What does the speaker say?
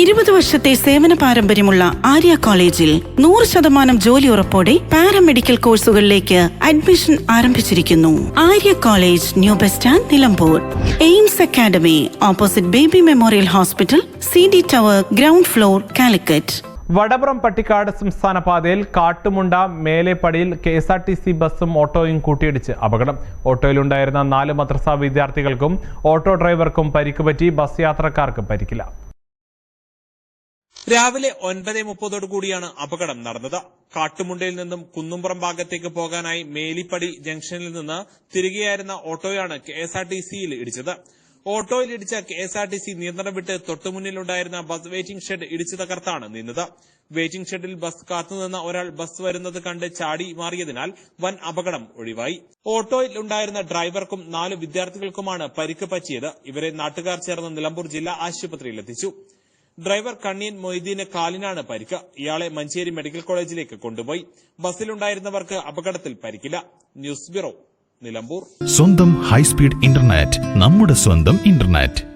ഇരുപത് വർഷത്തെ സേവന പാരമ്പര്യമുള്ള ആര്യ കോളേജിൽ നൂറ് ശതമാനം ജോലി ഉറപ്പോടെ പാരാമെഡിക്കൽ കോഴ്സുകളിലേക്ക് അഡ്മിഷൻ ആരംഭിച്ചിരിക്കുന്നു. Arya college new bus stand Nilambur. Aims academy opposite Baby Memorial hospital C D tower ground floor Calicut. Vadapuram Pattikkad സംസ്ഥാന പാതയിൽ Kattumunda മേലേപ്പടിയിൽ K S R T C ബസ്സും ഓട്ടോയും കൂട്ടിയിടിച്ച് അപകടം. ഓട്ടോയിലുണ്ടായിരുന്ന നാല് മദ്രസ വിദ്യാർത്ഥികൾക്കും ഓട്ടോ ഡ്രൈവർക്കും പരിക്കുപറ്റി ബസ് യാത്രക്കാർക്ക് പരിക്കില്ല. രാവിലെ ഒൻപത് മുപ്പതോടു കൂടിയാണ് അപകടം നടന്നത്. കാട്ടുമുണ്ടയിൽ നിന്നും കുന്നുംപുറം ഭാഗത്തേക്ക് പോകാനായി മേലിപ്പടി ജംഗ്ഷനിൽ നിന്ന് തിരികെയായിരുന്ന ഓട്ടോയാണ് കെ എസ് ആർ ടി സിയിൽ ഇടിച്ചത്. ഓട്ടോയിൽ ഇടിച്ച K S R T C നിയന്ത്രണം വിട്ട് തൊട്ടുമുന്നിലുണ്ടായിരുന്ന ബസ് വെയിറ്റിംഗ് ഷെഡ് ഇടിച്ചു തകർത്താണ് നിന്നത് വെയിറ്റിംഗ് ഷെഡിൽ ബസ് കാത്തുനിന്ന ഒരാൾ ബസ് വരുന്നത് കണ്ട് ചാടി മാറിയതിനാൽ വൻ അപകടം ഒഴിവായി. ഓട്ടോയിൽ ഉണ്ടായിരുന്ന ഡ്രൈവർക്കും നാല് വിദ്യാർത്ഥികൾക്കുമാണ് പരിക്ക് പറ്റിയത്. ഇവരെ നാട്ടുകാർ ചേർന്ന് നിലമ്പൂർ ജില്ലാ ആശുപത്രിയിൽ എത്തിച്ചു. ഡ്രൈവർ കണ്ണിയൻ മൊയ്തീന് കാലിനാണ് പരിക്ക്. ഇയാളെ മഞ്ചേരി മെഡിക്കൽ കോളേജിലേക്ക് കൊണ്ടുപോയി. ബസ്സിലുണ്ടായിരുന്നവർക്ക് അപകടത്തിൽ പരിക്കില്ല. News bureau Nilambur. സ്വന്തം ഹൈസ്പീഡ് ഇന്റർനെറ്റ് നമ്മുടെ സ്വന്തം ഇന്റർനെറ്റ്.